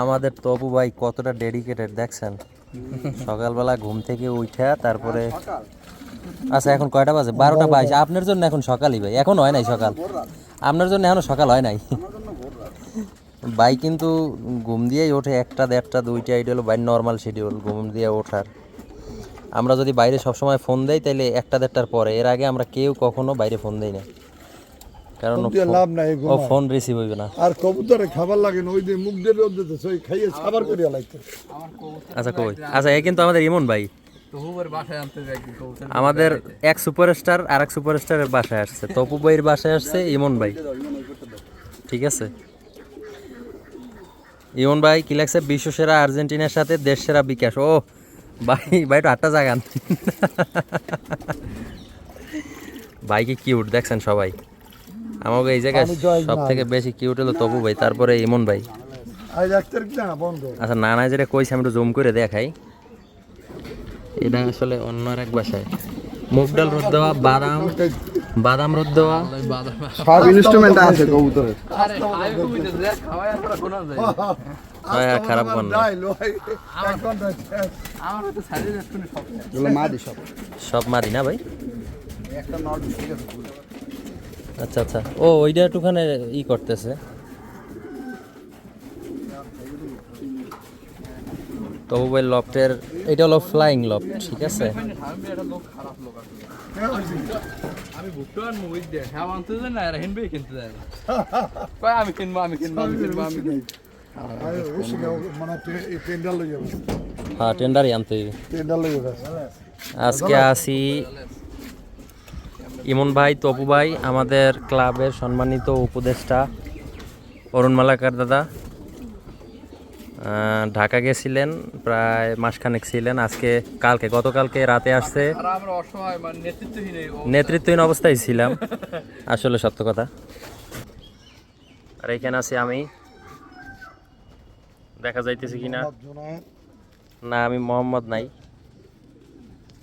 আমাদের তপু ভাই কতটা ডেডিকেটেড দেখছেন? সকালবেলা ঘুম থেকে উঠা তারপরে আচ্ছা এখন কয়টা বাজে? বারোটা বাইশ। আপনার জন্য এখন সকালই ভাই। এখন হয় নাই সকাল। আপনার জন্য এখনও সকাল হয় নাই। ভাই কিন্তু ঘুম দিয়েই ওঠে একটা, দেড়টা, দুইটা, এটা হলো নর্মাল শিডিউল ঘুম দিয়ে ওঠার। আমরা যদি বাইরে সবসময় ফোন দেই তাহলে একটা, দেড়টার পরে। এর আগে আমরা কেউ কখনো বাইরে ফোন দেই না কারণ লাভ নাই, ও ফোন রিসিভ হইবে না। আর কবুতরে খাবার লাগে না ওই দিয়ে মুখ দিয়ে রোদ দিতেছে ওই খাইয়ে খাবার করিয়া লাগতে আচ্ছা কই? আচ্ছা এ কিন্তু আমাদের ইমন ভাই। আমাদের এক সুপারস্টার আর এক সুপারস্টারের বাসায় আসছে। তপু ভাইয়ের বাসায় আসছে ইমন ভাই। ঠিক আছে? ইমন ভাই কি লাগছে? বিশ্ব সেরা আর্জেন্টিনার সাথে দেশ সেরা বিকাশ। ও ভাই ভাই তো আটটা জাগান। ভাইকে কিউট দেখছেন সবাই। আমাকে এই জায়গায় সব থেকে বেশি কিউট হলো তপু ভাই তারপরে ইমন ভাই। আজ একটার কি না বন্ধ? আচ্ছা নানা যেটা কইছে আমি একটু জুম করে দেখাই। এটা আসলে অন্য আর এক বাসায়। মুগ ডাল রোদ দেওয়া বাদাম বাদাম রোদ দেওয়া। সব ইনস্ট্রুমেন্ট আছে কবুতরের। খারাপ কোন না। সব এগুলো মাদি সব। সব মাদি না ভাই? একটা নট ঠিক আছে আচ্ছা আচ্ছা। ও ওইটা একটুখানে ই করতেছে। তবু ভাই লফটের এটা হলো ফ্লাইং লফট ঠিক আছে? আমি হ্যাঁ আনতে না কিনতে কয় আমি কিনবো আমি কিনবো আমি কিনবো আমি কিনবো। আরে ওই সঙ্গে মানে হ্যাঁ টেন্ডারই আনতে আজকে আসি ইমন ভাই, তপু ভাই, আমাদের ক্লাবের সম্মানিত উপদেষ্টা অরুণ মালাকার দাদা। ঢাকা গেছিলেন, প্রায় মাসখানেক ছিলেন। আজকে, কালকে, গতকালকে রাতে আসছে। নেতৃত্বহীন অবস্থায় ছিলাম। আসলে সত্য কথা। আর এখানে আছি আমি। দেখা যাইতেছে কিনা? না, আমি মোহাম্মদ নাই।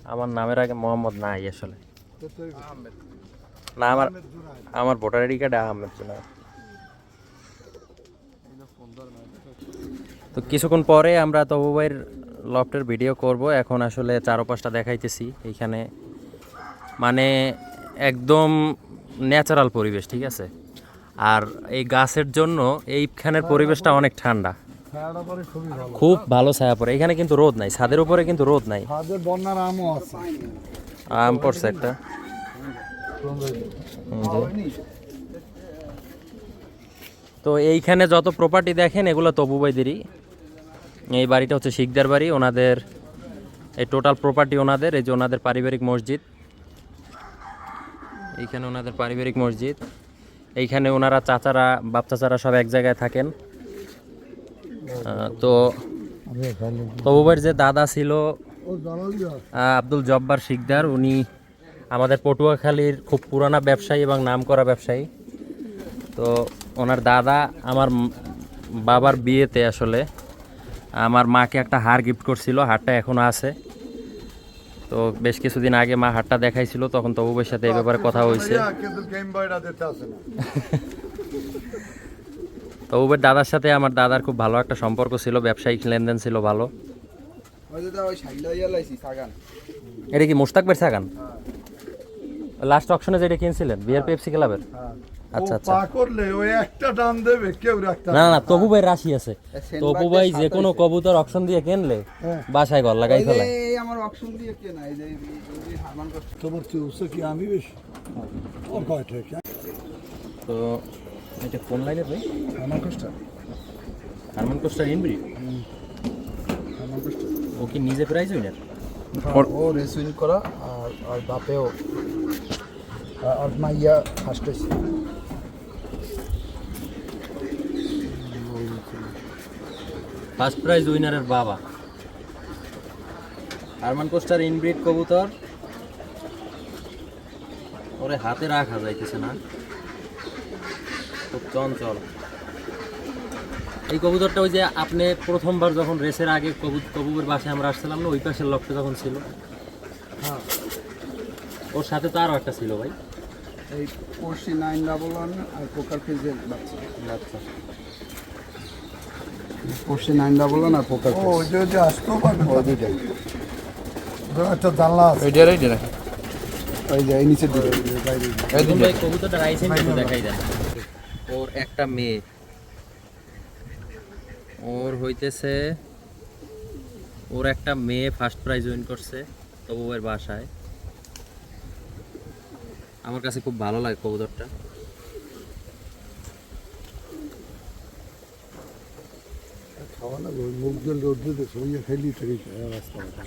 আমার নামের আগে মোহাম্মদ নাই আসলে। না, আমার আমার voter ID card Ahmed Junaid. তো কিছুক্ষণ পরে আমরা তবু ভাইয়ের লফটের ভিডিও করব। এখন আসলে চারো পাঁচটা দেখাইতেছি এইখানে। মানে একদম ন্যাচারাল পরিবেশ, ঠিক আছে? আর এই গাছের জন্য এইখানের পরিবেশটা অনেক ঠান্ডা। খুব ভালো ছায়া পড়ে। এখানে কিন্তু রোদ নাই, ছাদের উপরে কিন্তু রোদ নাই। আম পড়ছে একটা। তো এইখানে যত প্রপার্টি দেখেন, এগুলো তবুবাইদেরই এই বাড়িটা হচ্ছে শিকদার বাড়ি, ওনাদের এই টোটাল প্রপার্টি ওনাদের, এই যে ওনাদের পারিবারিক মসজিদ। এইখানে ওনাদের পারিবারিক মসজিদ। এইখানে ওনারা চাচারা, বাপ চাচারা সব এক জায়গায় থাকেন। তো তবুবাইয়ের যে দাদা ছিল আব্দুল জব্বার শিকদার, উনি আমাদের পটুয়াখালীর খুব পুরানা ব্যবসায়ী এবং নামকরা ব্যবসায়ী। তো ওনার দাদা আমার বাবার বিয়েতে আসলে আমার মাকে একটা হার গিফট করছিল, হারটা এখনও আছে। তো বেশ কিছুদিন আগে মা হারটা দেখাইছিল, তখন তবুবের সাথে এই ব্যাপারে কথা হয়েছে। তবুবের দাদার সাথে আমার দাদার খুব ভালো একটা সম্পর্ক ছিল, ব্যবসায়িক লেনদেন ছিল ভালো। এটা কি মুস্তাক বের সাগান লাস্ট অপশনে যেটা কিনছিলেন বিআর পেপসি ক্লাবের? আচ্ছা আচ্ছা। পা করলে ওই একটা টান দেবে কেউ রাখতে না না তবু ভাই রাশি আছে। তবু ভাই যে কোনো কবুতর অপশন দিয়ে কিনলে। বাসায় ঘর লাগাই ফেলায়। এই আমার অপশন দিয়ে কে না এই যে হারমান কষ্ট। তোমার কি উৎস কি আমি বেশি? ও কয়টা কি তো এটা কোন লাইনের ভাই? হারমান কষ্ট। হারমান কোস্টার হারমান কষ্ট। ও কি নিজে প্রাইজ উইনার ও রেস উইন করা আর আর বাপেও আর- মাইয়া ফার্স্ট হয়েছে ফার্স্ট প্রাইজ উইনারের বাবা। আরমান কোস্টার ইনব্রিড কবুতর। ওরে হাতে রাখা যাইতেছে না। খুব চঞ্চল। এই কবুতরটা ওই যে আপনি প্রথমবার যখন রেসের আগে কবু কবুবের বাসায় আমরা আসছিলাম না ওই পাশের লক্ষ্যে যখন ছিল। হ্যাঁ। ওর সাথে তো আরও একটা ছিল ভাই। এই পড়শি নাইন ডাবল ওয়ান আর পোকার ফেজের বাচ্চা। পড়ছে নাইন ডাবল আর পোকার ও ওই যে ওই যে আসতেও পারবে ওই দুইটাই। একটা জানলা আছে। রাখি ওই যে এই নিচের দিকে। এই কবুতরটা রাইসেন দেখাই দেন। ওর একটা মেয়ে। ওর হইতেছে ওর একটা মেয়ে ফার্স্ট প্রাইজ উইন করছে তবু ওর বাসায়। আমার কাছে খুব ভালো লাগে কবুতরটা।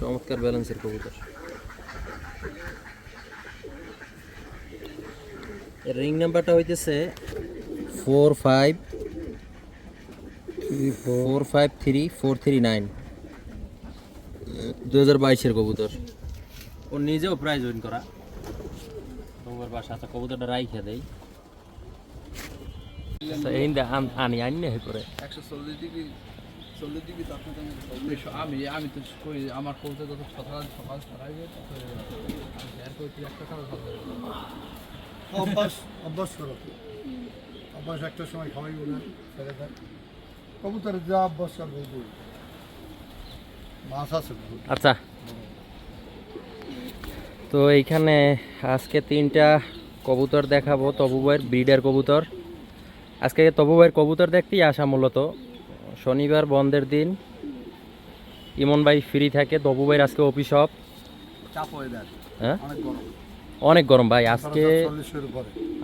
চমৎকার ব্যালেন্সের কবুতর। রিং নাম্বারটা হইতেছে four five four five three four three nine. দু হাজার বাইশের কবুতর। ও নিজেও প্রাইজ উইন করা। তোমার বাসা তো কবুতরটা রাইখে দেই। আচ্ছা, এই দে আম- আনি আনি না করে একশো চল্লিশ ডিগ্রি চল্লিশ ডিগ্রি। আমি আমি তো কই আমার কবুতর যত সকাল সকাল একটা অভ্যাস অভ্যাস করো। অভ্যাস একটা সময় খাওয়াই ছেড়ে দেয়। কবুতরের যা মাছ আছে আচ্ছা। তো এইখানে আজকে তিনটা কবুতর দেখাবো তবু তবুবাইয়ের ব্রিডার কবুতর। আজকে তবু তবুবাইয়ের কবুতর দেখতেই আসা মূলত। শনিবার বন্ধের দিন। ইমন ভাই ফ্রি থাকে তবু তবুবাইয়ের আজকে অফিস অফ চাপ হয়ে হ্যাঁ? অনেক গরম। অনেক গরম ভাই আজকে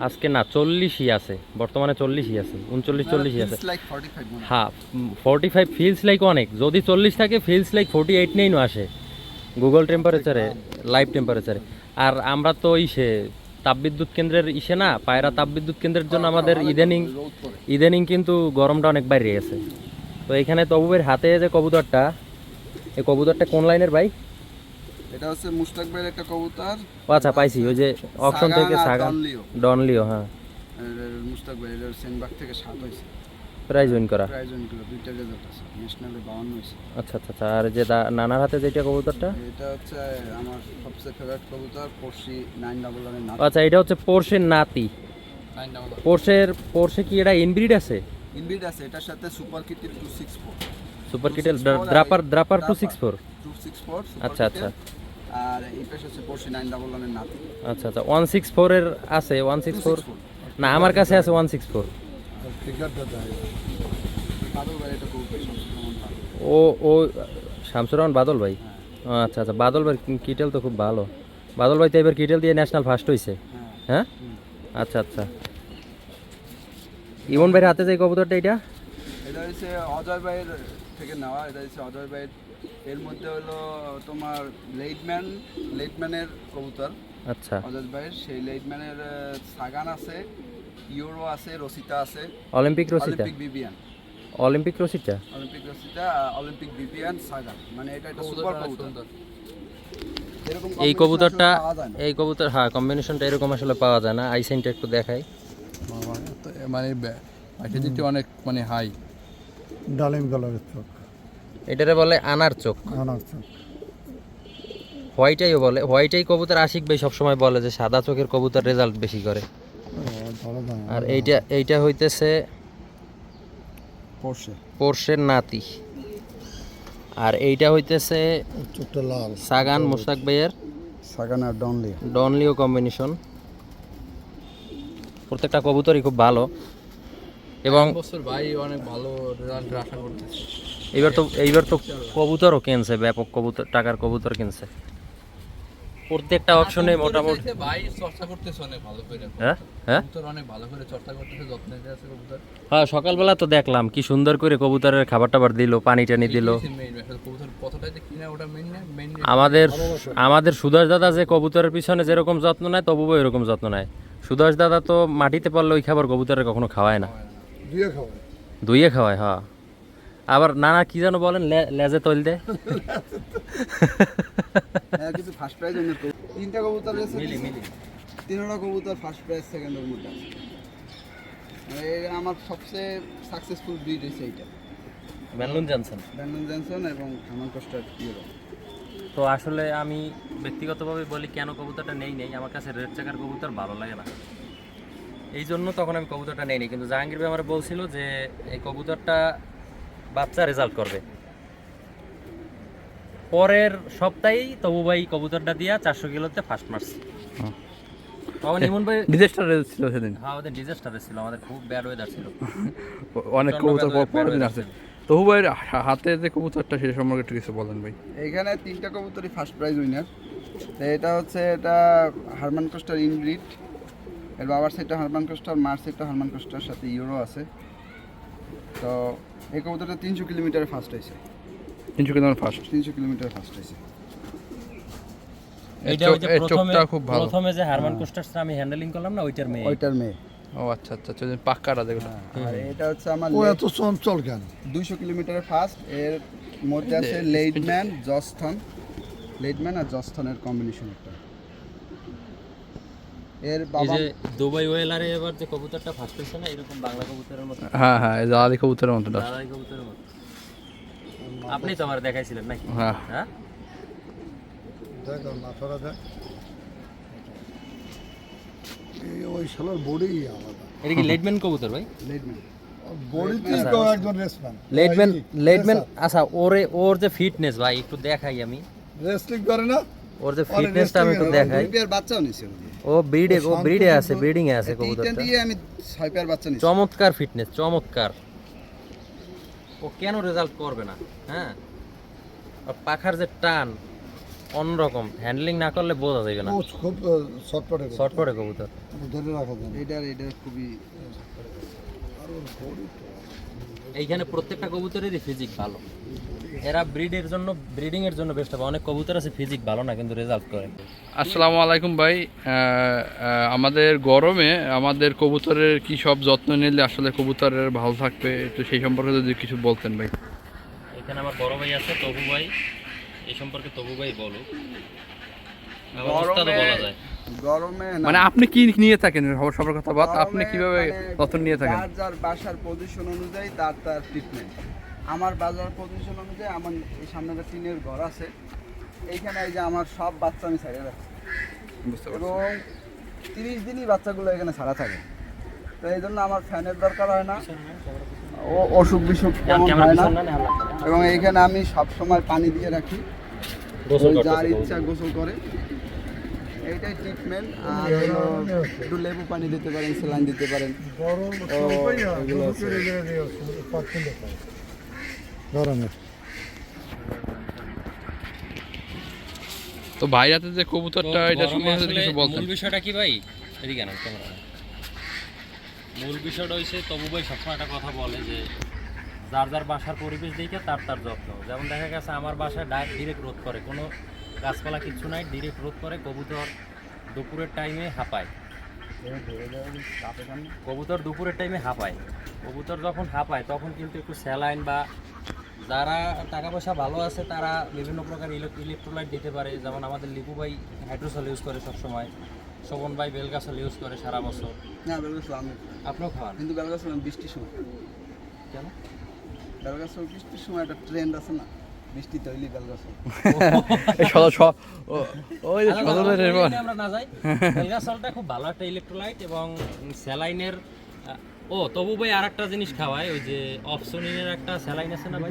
আজকে না চল্লিশই আছে বর্তমানে চল্লিশই আছে উনচল্লিশ চল্লিশই আছে। হয়। হ্যাঁ ফোরটি ফাইভ ফিলস লাইক অনেক যদি চল্লিশ থাকে ফিলস লাইক ফোরটি এইট নাইনও আসে। গুগল টেম্পারেচারে লাইভ টেম্পারেচারে আর আমরা তো ইসে তাপবিদ্যুৎ কেন্দ্রের ইসে না পায়রা তাপবিদ্যুৎ কেন্দ্রের জন্য আমাদের ইদানিং ইদানিং কিন্তু গরমটা অনেক বাইরে গেছে। তো এখানে তবুবের হাতে যে কবুতরটা এই কবুতরটা কোন লাইনের ভাই? এটা হচ্ছে মুস্তাক ভাইয়ের একটা কবুতর। আচ্ছা পাইছি ওই যে অকশন থেকে সাগান। ডনলিও। হ্যাঁ। এর মুস্তাক ভাই এটা সেনবাগ থেকে সাত হয়েছে। প্রাইজ উইন করা। প্রাইজ অনেকগুলো দুইটা রেজাল্ট আছে ন্যাশনালে বাউন্ন হয়েছে। আচ্ছা আচ্ছা আচ্ছা আর যে নানার হাতে যেটা কবুতরটা? এটা হচ্ছে আমার সবচেয়ে ফেভারিট কবুতর নাইন ডাবল ওয়ানের নাম আচ্ছা এটা হচ্ছে পোর্শের নাতি। পোর্শের পোর্শে কি এটা ইনব্রিড আছে? ইনবিড আছে এটার সাথে সুপার সিক্স ফোর সুপার কিটেল ড্রাপার ড্রাপার two six four two six four আচ্ছা, আচ্ছা। আর এই পেশ হচ্ছে পড়শি নাইন ডাবল ওয়ানের নাতি। আচ্ছা আচ্ছা ওয়ান সিক্স ফোরের আছে ওয়ান সিক্স ফোর না আমার কাছে আছে ওয়ান সিক্স ফোর। ও ও শামসুর রহমান বাদল ভাই? আচ্ছা আচ্ছা বাদল ভাই কিটেল তো খুব ভালো। বাদল ভাই তো এবার কিটেল দিয়ে ন্যাশনাল ফার্স্ট হয়েছে হ্যাঁ। হ্যাঁ? আচ্ছা আচ্ছা। ইমন ভাইয়ের হাতে যে কবুতরটা এটা? এটা হচ্ছে অজয় ভাইয়ের থেকে নেওয়া এটা হচ্ছে অজয় ভাইয়ের এর মধ্যে হলো তোমার লেটম্যান লেটম্যানের কবুতর আচ্ছা। অজয় ভাইয়ের। সেই লেটম্যানের সাগান আছে ইউরো আছে রসিতা আছে। Olympic রসিটা Olympic বিবিয়ান। Olympic Rosita Olympic Rosita Olympic বিবিয়ান সাগান। মানে এটা একটা সুপার কবুতর। এই কবুতরটা আসলে পাওয়া যায় না। এই কবুতর হ্যাঁ কম্বিনেশনটা এরকম আসলে পাওয়া যায় না। আইসাইনটা একটু দেখাই। মানে এটা দিতে অনেক মানে হাই ডালিম কালারের চোখ। এটারে বলে আনার চোখ। আনার চোখ। হোয়াইটাইও বলে হোয়াইটাই কবুতর আশিক ভাই সবসময় বলে যে সাদা চোখের কবুতর রেজাল্ট বেশি করে। আর এইটা এইটা হইতেছে পোর্শের নাতি। আর এইটা হইতেছে লাল। সাগান মুস্তাক ভাইয়ের। সাগান আর ডনলি। ডনলিও কম্বিনেশন প্রত্যেকটা কবুতরই খুব ভালো। এবং বছর ভাই অনেক ভালো রেজাল্ট আশা করতেছি। এইবার তো এইবার তো কবুতরও কিনছে ব্যাপক কবুতর টাকার কবুতর কিনছে। প্রত্যেকটা অপশনে মোটামুটি ভাই চর্চা করতেছে অনেক ভালো করে। হ্যাঁ? হ্যাঁ? কবুতর অনেক ভালো করে চর্চা করতেছে যত্ন নিতে আছে কবুতর। হ্যাঁ সকালবেলা তো দেখলাম কি সুন্দর করে কবুতরের খাবার টাবার দিল পানি টানি দিল। কবুতর কতটা যে কিনা ওটা মেইন না মেইন আমাদের আমাদের সুদর্শ দাদা যে কবুতরের পিছনে যেরকম যত্ন নেয় তবুও এরকম যত্ন নেয়। সুদর্শ দাদা তো মাটিতে পড়লে ওই খাবার কবুতরের কখনো খাওয়ায় না। দিয়ে খাওয়ায়। ধুইয়ে খাওয়ায় হ্যাঁ। আবার নানা কি যেন বলেন লে- লেজে তৈল দে হ্যাঁ কিছু ফার্স্ট প্রাইজ অন্য তিনটা কবুতর রয়েছে তিনটা কবুতর ফার্স্ট প্রাইজ সেকেন্ডের মধ্যে আছে। মানে আমার সবচেয়ে সাকসেসফুল ব্রিড হয়েছে এইটা। ম্যানলুন জানছেন ব্যান্ডন জনসন এবং হামান কোস্টার ইউরো তো আসলে আমি ব্যক্তিগতভাবে বলি কেন কবুতরটা নেই নেই? আমার কাছে রেড চাকার কবুতর ভালো লাগে না। এই জন্য তখন আমি কবুতরটা নেইনি। কিন্তু জাহাঙ্গীর ভাই আমার বলছিল যে এই কবুতরটা বাচ্চা রেজাল্ট করবে। পরের সপ্তাহেই তবু ভাই কবুতরটা দিয়া চারশো কিলোতে ফার্স্ট মার্চ তখন ইমন ভাই ডিজাস্টার ছিল সেদিন। হ্যাঁ আমাদের ডিজাস্টার ছিল আমাদের খুব ব্যাড ওয়েদার ছিল। অনেক প্রচণ্ড কবুতর পরের দিন আছে তবু ভাইয়ের হাতে যে কবুতরটা সেটা সম্পর্কে একটু কিছু বলেন ভাই। এখানে তিনটা কবুতরই ফার্স্ট প্রাইজ উইনার এটা হচ্ছে এটা হারমান কোস্টার ইনব্রিড এর বাবার সেটটা হারমান কোস্টার মার সেটটা হারমান কোস্টার সাথে ইউরো আছে। তো এই কবুতরটা তিনশো কিলোমিটারে ফার্স্ট হয়েছে। তিনশো কিলোমিটার ফার্স্ট তিনশো কিলোমিটার ফার্স্ট হয়েছে। এইটা ওই যে প্রথমে খুব ভালো। প্রথমে যে হারমান কোস্টার্স আমি হ্যান্ডেলিং করলাম না ওইটার মেয়ে। ওইটার মেয়ে। ও আচ্ছা আচ্ছা আচ্ছা ওই যে পাক্কাটা যেগুলো আর এটা হচ্ছে আমার ও এত চঞ্চল কেন? দুইশো কিলোমিটার ফার্স্ট এর মধ্যে আছে লেডম্যান জস্থন লেডম্যান আর জস্থনের কম্বিনেশন একটা। এর বাবা যে দুবাই ওয়েলারে এবার যে কবুতরটা ফার্স্ট হয়েছে না এরকম বাংলা কবুতরের মতো? হ্যাঁ হ্যাঁ এই জালি কবুতরের মতো দাদাই কবুতরের মতো। আপনি তো আমার দেখাইছিলেন নাকি? হ্যাঁ। হ্যাঁ? দেখ ওর মাথাটা দেখ। ওই শালার বডি আলাদা। এটা কি লেডম্যান কবুতর ভাই? লেডম্যান। লেডম্যান লেডম্যান আচ্ছা ওরে ওর যে ফিটনেস ভাই একটু দেখাই আমি। রেসলিং করে না? ওর যে ফিটনেসটা আমি একটু দেখাই। দুই পেয়ার বাচ্চাও নিছে ও ব্রিডে ও ব্রিডে আছে ব্রিডিং এ আছে কবুতরটা। দিয়ে আমি ছয় পেয়ার বাচ্চা নিছি। চমৎকার ফিটনেস চমৎকার। ও কেন রেজাল্ট করবে না? হ্যাঁ? আর পাখার যে টান অন্যরকম। হ্যান্ডলিং না করলে বোঝা যাবে না। ও খুব শর্টকাটে শর্ট করে কবুতর। ধরে রাখা যায় খুবই এইখানে প্রত্যেকটা কবুতরেরই ফিজিক ভালো। এরা ব্রিডের জন্য ব্রিডিং এর জন্য বেস্ট হবে। অনেক কবুতর আছে ফিজিক ভালো না কিন্তু রেজাল্ট করে। আসসালামু আলাইকুম ভাই। আমাদের গরমে আমাদের কবুতরের কি সব যত্ন নিলে আসলে কবুতরের ভালো থাকবে? একটু সেই সম্পর্কে যদি কিছু বলতেন ভাই। এখানে আমার বড় ভাই আছে তবু ভাই। এই সম্পর্কে তবু ভাই বলো মানে আপনি কি নিয়ে থাকেন? সবার কথা বাদ। আপনি কীভাবে মানে যত্ন নিয়ে থাকেন? যার যার বাসার পজিশন অনুযায়ী তার তার ট্রিটমেন্ট আমার বাজার পজিশন অনুযায়ী আমার এই সামনে একটা টিনের ঘর আছে। এইখানে এই যে আমার সব বাচ্চা আমি ছাড়িয়ে রাখছি। এবং তিরিশ দিনই বাচ্চাগুলো এখানে ছাড়া থাকে। তো এই জন্য আমার ফ্যানের দরকার হয় না। ও অসুখ বিসুখ হয় না। এবং এইখানে আমি সব সময় পানি দিয়ে রাখি। যার ইচ্ছা গোসল করে। এইটাই ট্রিটমেন্ট আর একটু লেবু পানি দিতে পারেন স্যালাইন দিতে পারেন। গরম এগুলো তো ভাইরাতে যে কবুতরটা এটা কিছু বলতেন। মূল বিষয়টা কি ভাই? এদিকে না ক্যামেরা মূল বিষয়টা হইছে তবু ভাই সবসময় একটা কথা বলে যে যার যার বাসার পরিবেশ দেখে তার তার যত্ন। যেমন দেখা গেছে আমার বাসায় ডিরেক্ট রোদ করে। কোনো গাছপালা কিচ্ছু নাই ডিরেক্ট রোদ করে কবুতর দুপুরের টাইমে হাঁপায়। কবুতর দুপুরের টাইমে হাঁপায়। কবুতর যখন হাঁপায় তখন কিন্তু একটু স্যালাইন বা যারা টাকা পয়সা ভালো আছে তারা বিভিন্ন প্রকার ইলেকট্রোলাইট দিতে পারে। যেমন আমাদের লিপু ভাই হাইড্রোসল ইউজ করে সবসময় শোভন ভাই বেলগাছল ইউজ করে সারা বছর। না বেলগাছ আমি আপনিও খাওয়ান? কিন্তু বেলগাছ আমি বৃষ্টির সময় কেন? বেলগাছ বৃষ্টির সময় একটা ট্রেন্ড আছে না? বৃষ্টি তৈলি ওই আমরা না যাই। বেলগাছলটা খুব ভালো একটা ইলেকট্রোলাইট এবং স্যালাইনের ও তবু ভাই আর একটা জিনিস খাওয়ায় ওই যে অপশনিনের একটা স্যালাইন আছে না ভাই?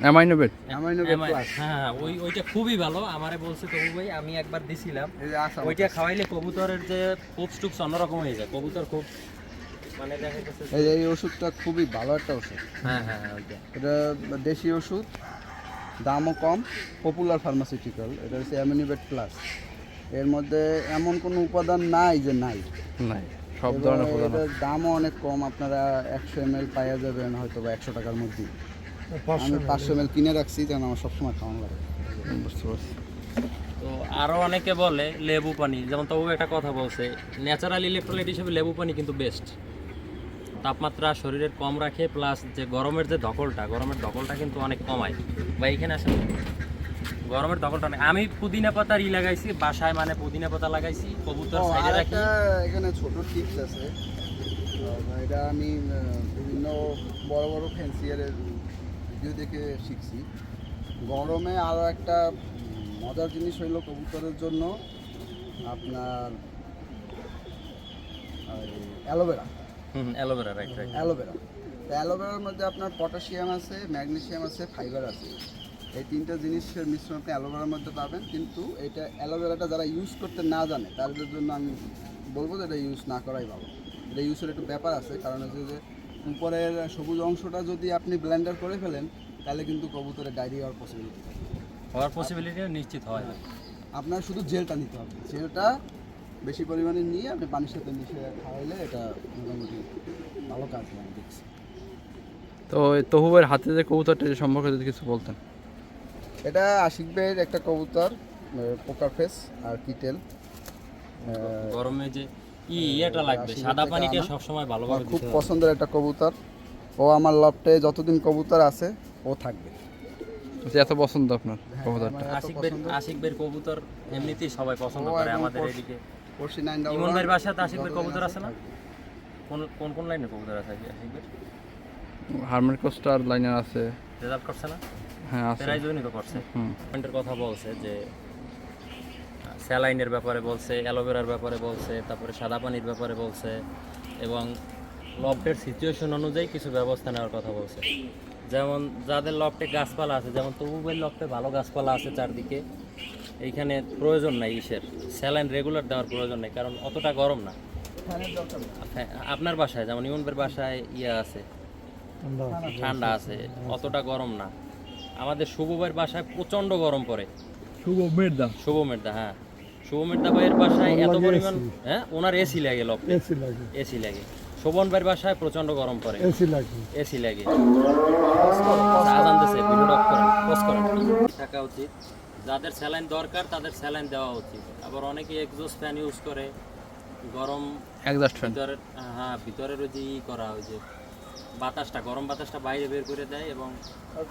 Amino bed. অ্যামাইনো বেড অ্যামাই- প্লাস হ্যাঁ ওই ওইটা খুবই ভালো। আমারে বলছে তবু ভাই আমি একবার দিছিলাম। আসা ওইটা খাওয়াইলে কবুতরের যে পুপস টুপস অন্যরকম হয়ে যায় কবুতর খুব মানে দেখা এই ওষুধটা খুবই ভালো একটা ওষুধ। হ্যাঁ হ্যাঁ হ্যাঁ ওইটা। এটা দেশি ওষুধ দামও কম পপুলার ফার্মাসিউটিক্যাল এটা হচ্ছে অ্যামিনিবেট প্লাস এর মধ্যে এমন কোনো উপাদান নাই যে নাই। নাই। সব ধরনের প্রধান দামও অনেক কম আপনারা একশো এম এল পাইয়া যাবেন হয়তো বা একশো টাকার মধ্যে। আমি পাঁচশো এম এল কিনে রাখছি যেন আমার সবসময় খাওয়ানো লাগে। বুঝতে পারছি। তো আরও অনেকে বলে লেবু পানি যেমন তবু একটা কথা বলছে ন্যাচারাল ইলেকট্রোলাইট হিসেবে লেবু পানি কিন্তু বেস্ট তাপমাত্রা শরীরের কম রাখে প্লাস যে গরমের যে ধকলটা গরমের ধকলটা কিন্তু অনেক কমায়। বা এখানে আসেন। গরমের ধকলটা অনেক আমি পুদিনা পাতার ই লাগাইছি বাসায় মানে পুদিনা পাতা লাগাইছি কবুতর সাইডে রাখি। এখানে ছোট টিপস আছে। এটা আমি বিভিন্ন বড় বড় ফ্যান্সিয়ারের ভিডিও দেখে শিখছি। গরমে আরও একটা মজার জিনিস হইল কবুতরের জন্য আপনার অ্যালোভেরা। হুম aloe vera right right aloe vera. অ্যালোভেরার মধ্যে আপনার পটাশিয়াম আছে ম্যাগনেশিয়াম আছে ফাইবার আছে। এই তিনটা জিনিসের মিশ্রণ আপনি অ্যালোভেরার মধ্যে পাবেন কিন্তু এটা অ্যালোভেরাটা যারা ইউজ করতে না জানে তাদের জন্য আমি বলব যে এটা ইউজ না করাই ভালো। এটা ইউজের একটু ব্যাপার আছে কারণ হচ্ছে যে উপরের সবুজ অংশটা যদি আপনি ব্লেন্ডার করে ফেলেন তাহলে কিন্তু কবুতরের ডায়রি হওয়ার পসিবিলিটি হওয়ার পসিবিলিটি নিশ্চিত হয়। আপনার শুধু জেলটা নিতে হবে। জেলটা বেশি পরিমাণে নিয়ে আপনি পানির সাথে মিশে খাওয়াইলে এটা মোটামুটি ভালো কাজ হয় আমি দেখছি। তো এই তহুবের হাতে যে কবুতরটা সম্পর্কে যদি কিছু বলতেন। এটা আশিক ভাইয়ের একটা কবুতর পোকার ফেস আর কিটেল। গরমে যে ই ইয়েটা লাগবে। সাদা পানিটা আনা। সবসময় আমার ভালোভাবে খুব পছন্দের একটা কবুতর। ও আমার লফটে যতদিন কবুতর আছে ও থাকবে। যে এত পছন্দ আপনার কবুতরটা? আশিক পছন্দ। আশিক বের কবুতর এমনিতেই সবাই পছন্দ করে আমাদের এদিকে। পড়শি নাইন ডাবল ইমন ভাইয়ের বাসাতে আশিক যতদিন কবুতর আছে না? কোন কোন কোন লাইনে কবুতর আছে আশিক বের হারমের কোস্টার লাইনার আছে। রেজাল্ট করছে না? হ্যাঁ প্রায় জনই করছে। পয়েন্টের কথা বলছে যে স্যালাইনের ব্যাপারে বলছে অ্যালোভেরার ব্যাপারে বলছে তারপরে সাদা পানির ব্যাপারে বলছে এবং লফটের সিচুয়েশন অনুযায়ী কিছু ব্যবস্থা নেওয়ার কথা বলছে। যেমন যাদের লফটে গাছপালা আছে যেমন তবুবের লফটে ভালো গাছপালা আছে চারদিকে এইখানে প্রয়োজন নাই ইসের। স্যালাইন রেগুলার দেওয়ার প্রয়োজন নেই কারণ অতটা গরম না। হ্যাঁ, আপনার বাসায় যেমন ইমনবের বাসায় ইয়ে আছে ঠান্ডা আছে অতটা গরম না। আমাদের শুভবের বাসায় প্রচণ্ড গরম পড়ে। শুভ মেরদা। শুভ মের্দা হ্যাঁ। শুভ মের্দা ভাইয়ের বাসায় এত পরিমাণ হ্যাঁ ওনার এসি লাগে লক এসি লাগে। এসি লাগে। শোভন ভাইয়ের বাসায় প্রচণ্ড গরম পড়ে। এসি লাগে। এসি লাগে। আজান দিছে ভিডিও অফ করেন পজ করেন থাকা উচিত। যাদের স্যালাইন দরকার তাদের স্যালাইন দেওয়া উচিত। আবার অনেকে এক্সজস্ট ফ্যান ইউজ করে। গরম একজাস্ট ফ্যান হ্যাঁ ভিতরের ওই যে ই করা ওই যে বাতাসটা গরম বাতাসটা বাইরে বের করে দেয় এবং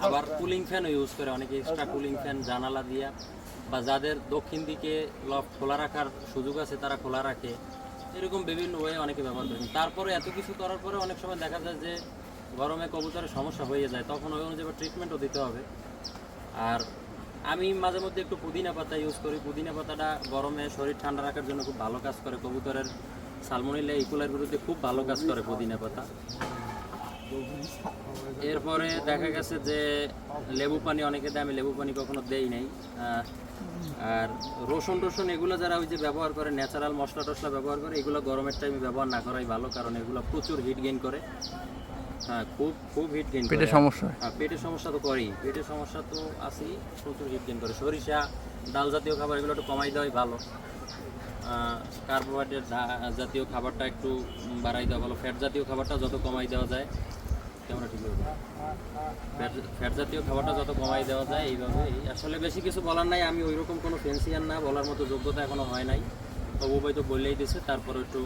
আবার কুলিং ফ্যানও ইউজ করে। অনেকে এক্সট্রা কুলিং ফ্যান জানালা দিয়া বা যাদের দক্ষিণ দিকে লফট খোলা রাখার সুযোগ আছে তারা খোলা রাখে। এরকম বিভিন্ন ওয়ে অনেকে ব্যবহার করেন। তারপরে এত কিছু করার পরে অনেক সময় দেখা যায় যে গরমে কবুতরের সমস্যা হয়ে যায় তখন ওই অনুযায়ী ট্রিটমেন্টও দিতে হবে। আর আমি মাঝে মধ্যে একটু পুদিনা পাতা ইউজ করি। পুদিনা পাতাটা গরমে শরীর ঠান্ডা রাখার জন্য খুব ভালো কাজ করে। কবুতরের সালমোনিলা ইকুলার বিরুদ্ধে খুব ভালো কাজ করে পুদিনা পাতা। এরপরে দেখা গেছে যে লেবু পানি অনেকে দেয় আমি লেবু পানি কখনো দেই নাই। আর রসুন টসুন এগুলো যারা ওই যে ব্যবহার করে ন্যাচারাল মশলা টসলা ব্যবহার করে এগুলো গরমের টাইমে ব্যবহার না করাই ভালো কারণ এগুলো প্রচুর হিট গেইন করে। হ্যাঁ খুব খুব হিট গেইন পেটের সমস্যা হ্যাঁ। পেটের সমস্যা তো করেই। পেটের সমস্যা তো আছেই প্রচুর হিট গেইন করে। সরিষা ডাল জাতীয় খাবার এগুলো একটু কমাই দেওয়াই ভালো। কার্বোহাইড্রেট জাতীয় খাবারটা একটু বাড়াই দেওয়া ভালো। ফ্যাট জাতীয় খাবারটা যত কমাই দেওয়া যায় কেমন ঠিক হবে ফ্যাট- জাতীয় খাবারটা যত কমাই দেওয়া যায় এইভাবেই আসলে বেশি কিছু বলার নাই, আমি ওই রকম কোনো ফেন্সিয়ার না, বলার মতো যোগ্যতা এখনও হয় নাই। তবু ভাই তো বললেই দিছে, তারপরে একটু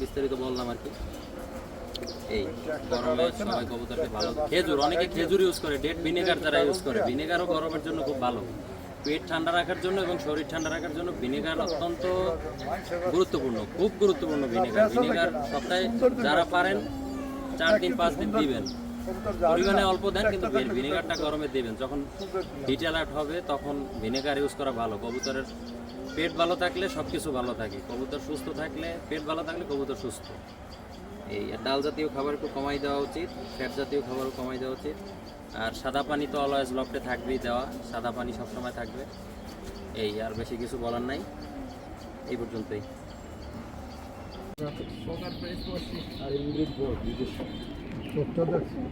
বিস্তারিত বললাম আর কি। এই, গরমে সবাই কবুতরকে ভালো খেজুর, অনেকে খেজুর ইউজ করে, ডেট ভিনেগার যারা ইউজ করে, ভিনেগারও গরমের জন্য খুব ভালো। পেট ঠান্ডা রাখার জন্য এবং শরীর ঠান্ডা রাখার জন্য ভিনেগার অত্যন্ত গুরুত্বপূর্ণ, খুব গুরুত্বপূর্ণ ভিনেগার। ভিনেগার সপ্তাহে যারা পারেন চার দিন পাঁচ দিন দিবেন। পরিমাণে অল্প দেন কিন্তু ভিনেগারটা গরমে দিবেন। যখন হিট অ্যালার্ট হবে তখন ভিনেগার ইউজ করা ভালো। কবুতরের পেট ভালো থাকলে সব কিছু ভালো থাকে। কবুতর সুস্থ থাকলে পেট ভালো থাকলে কবুতর সুস্থ। এই ডাল জাতীয় খাবার একটু কমাই দেওয়া উচিত ফ্যাট জাতীয় খাবারও কমাই দেওয়া উচিত। আর সাদা পানি তো অলওয়েজ লফটে থাকবেই দেওয়া। সাদা পানি সবসময় থাকবে। এই আর বেশি কিছু বলার নাই। এই পর্যন্তই। Soccer press was six. Are English board. Soccer.